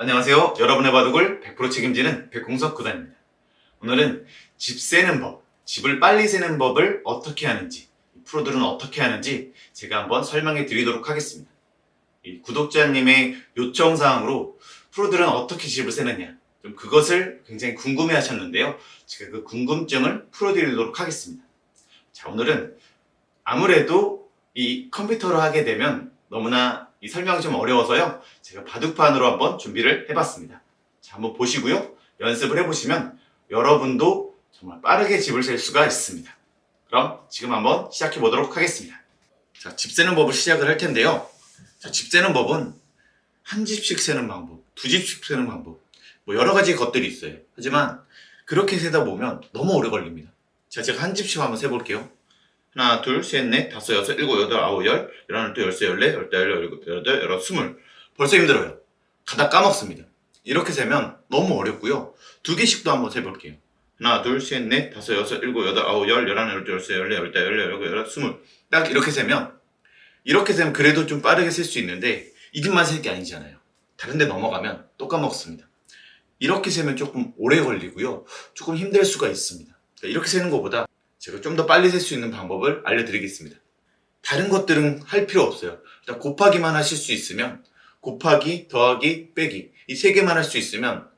안녕하세요. 여러분의 바둑을 100% 책임지는 백공석 구단입니다. 오늘은 집 세는 법, 집을 빨리 세는 법을 어떻게 하는지, 프로들은 어떻게 하는지 제가 한번 설명해 드리도록 하겠습니다. 이 구독자님의 요청사항으로 프로들은 어떻게 집을 세느냐, 좀 그것을 굉장히 궁금해 하셨는데요. 제가 그 궁금증을 풀어드리도록 하겠습니다. 자, 오늘은 아무래도 이 컴퓨터로 하게 되면 너무나 이 설명이 좀 어려워서요. 제가 바둑판으로 한번 준비를 해봤습니다. 자, 한번 보시고요. 연습을 해보시면 여러분도 정말 빠르게 집을 셀 수가 있습니다. 그럼 지금 한번 시작해 보도록 하겠습니다. 자, 집 세는 법을 시작을 할 텐데요. 자, 집 세는 법은 한 집씩 세는 방법, 두 집씩 세는 방법, 뭐 여러 가지 것들이 있어요. 하지만 그렇게 세다 보면 너무 오래 걸립니다. 자, 제가 한 집씩 한번 세볼게요. 하나, 둘, 셋, 넷, 다섯, 여섯, 일곱, 여덟, 아홉, 열, 열하나, 둘, 열세, 열네, 열다, 열일곱, 열여덟, 열아홉, 스물. 벌써 힘들어요. 가다 까먹습니다. 이렇게 세면 너무 어렵고요. 두 개씩도 한번 세볼게요. 하나, 둘, 셋, 넷, 다섯, 여섯, 일곱, 여덟, 아홉, 열, 열하나, 열둘, 열세, 열네, 열다, 열네, 열일곱, 열여덟, 스물. 딱 이렇게 세면 이렇게 세면 그래도 좀 빠르게 셀 수 있는데 이 집만 셀 게 아니잖아요. 다른 데 넘어가면 또 까먹습니다. 이렇게 세면 조금 오래 걸리고요. 조금 힘들 수가 있습니다. 그러니까 이렇게 세는 것보다 제가 좀 더 빨리 셀 수 있는 방법을 알려드리겠습니다. 다른 것들은 할 필요 없어요. 일단 곱하기만 하실 수 있으면 곱하기, 더하기, 빼기 이 세 개만 할 수 있으면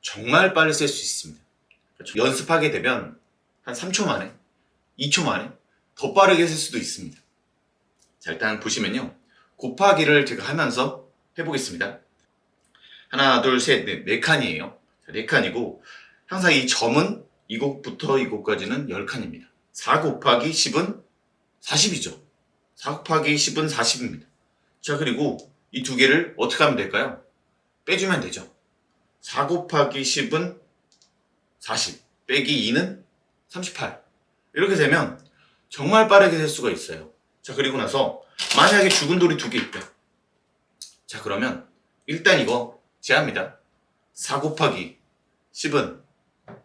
정말 빨리 셀 수 있습니다. 그렇죠? 연습하게 되면 한 3초 만에, 2초 만에 더 빠르게 셀 수도 있습니다. 자 일단 보시면요. 곱하기를 제가 하면서 해보겠습니다. 하나, 둘, 셋, 넷, 네 칸이에요. 자, 네 칸이고 항상 이 점은 이곳부터 이곳까지는 10칸입니다. 4 곱하기 10은 40이죠. 4 곱하기 10은 40입니다. 자, 그리고 이 두 개를 어떻게 하면 될까요? 빼주면 되죠. 4 곱하기 10은 40, 빼기 2는 38. 이렇게 되면 정말 빠르게 셀 수가 있어요. 자, 그리고 나서 만약에 죽은 돌이 두 개 있다. 자, 그러면 일단 이거 제합니다. 4 곱하기 10은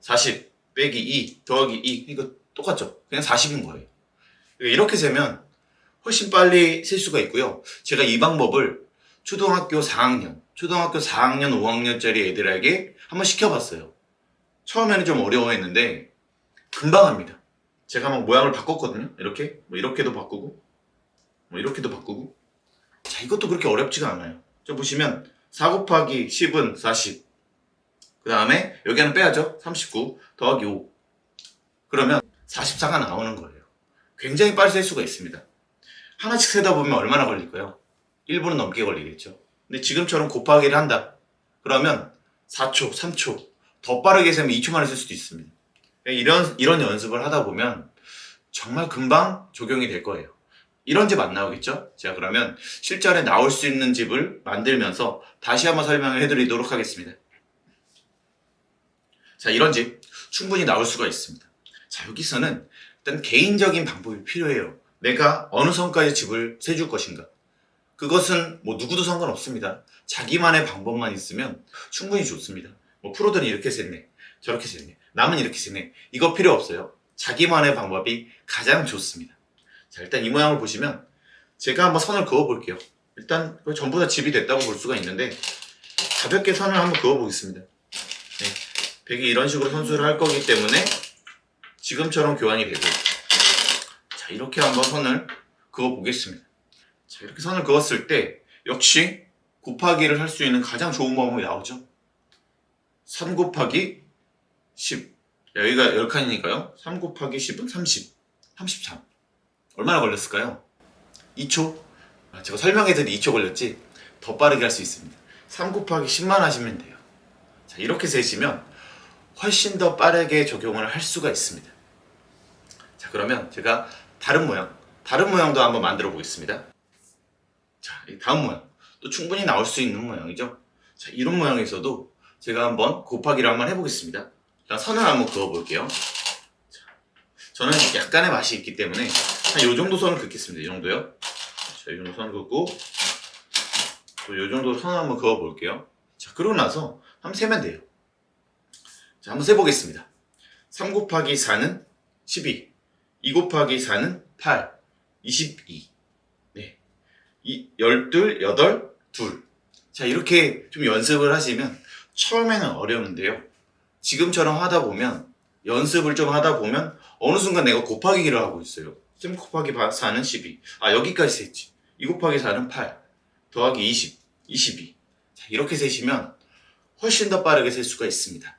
40 빼기 2 더하기 2 이거 똑같죠? 그냥 40인 거예요. 이렇게 세면 훨씬 빨리 셀 수가 있고요. 제가 이 방법을 초등학교 4학년, 초등학교 4학년, 5학년짜리 애들에게 한번 시켜봤어요. 처음에는 좀 어려워했는데 금방 합니다. 제가 막 모양을 바꿨거든요. 이렇게 뭐 이렇게도 바꾸고 뭐 이렇게도 바꾸고 자 이것도 그렇게 어렵지가 않아요. 저 보시면 4 곱하기 10은 40. 그 다음에 여기 하나 빼야죠. 39 더하기 5. 그러면 44가 나오는 거예요. 굉장히 빨리 셀 수가 있습니다. 하나씩 세다 보면 얼마나 걸릴까요? 1분은 넘게 걸리겠죠. 근데 지금처럼 곱하기를 한다. 그러면 4초, 3초 더 빠르게 세면 2초 만에 쓸 수도 있습니다. 이런 이런 연습을 하다 보면 정말 금방 적용이 될 거예요. 이런 집 안 나오겠죠? 제가 그러면 실전에 나올 수 있는 집을 만들면서 다시 한번 설명을 해드리도록 하겠습니다. 자, 이런 집 충분히 나올 수가 있습니다. 자, 여기서는 일단 개인적인 방법이 필요해요. 내가 어느 선까지 집을 세줄 것인가. 그것은 뭐 누구도 상관없습니다. 자기만의 방법만 있으면 충분히 좋습니다. 뭐 프로들은 이렇게 셌네. 저렇게 셌네. 남은 이렇게 셌네. 이거 필요 없어요. 자기만의 방법이 가장 좋습니다. 자, 일단 이 모양을 보시면 제가 한번 선을 그어 볼게요. 일단 전부 다 집이 됐다고 볼 수가 있는데 가볍게 선을 한번 그어 보겠습니다. 네. 백이 이런 식으로 선수를 할 거기 때문에 지금처럼 교환이 되고 자 이렇게 한번 선을 그어 보겠습니다. 자 이렇게 선을 그었을 때 역시 곱하기를 할 수 있는 가장 좋은 방법이 나오죠. 3 곱하기 10 여기가 10칸이니까요. 3 곱하기 10은 30 33 얼마나 걸렸을까요? 2초? 아, 제가 설명해드린 2초 걸렸지 더 빠르게 할 수 있습니다. 3 곱하기 10만 하시면 돼요. 자 이렇게 세시면 훨씬 더 빠르게 적용을 할 수가 있습니다. 자 그러면 제가 다른 모양, 다른 모양도 한번 만들어 보겠습니다. 자, 이 다음 모양 또 충분히 나올 수 있는 모양이죠. 자 이런 모양에서도 제가 한번 곱하기를 한번 해보겠습니다. 선을 한번 그어볼게요. 자, 저는 약간의 맛이 있기 때문에 한요 정도 선을 긋겠습니다. 이 정도요. 자, 이 정도 선 긋고 또요 정도 선을 한번 그어볼게요. 자, 그러고 나서 한번 세면 돼요. 자, 한번 세보겠습니다. 3 곱하기 4는 12. 2 곱하기 4는 8. 22. 네. 이, 12, 8, 2. 자, 이렇게 좀 연습을 하시면 처음에는 어려운데요. 지금처럼 하다 보면 연습을 좀 하다 보면 어느 순간 내가 곱하기를 하고 있어요. 3 곱하기 4는 12. 아, 여기까지 셌지. 2 곱하기 4는 8. 더하기 20. 22. 자, 이렇게 세시면 훨씬 더 빠르게 셀 수가 있습니다.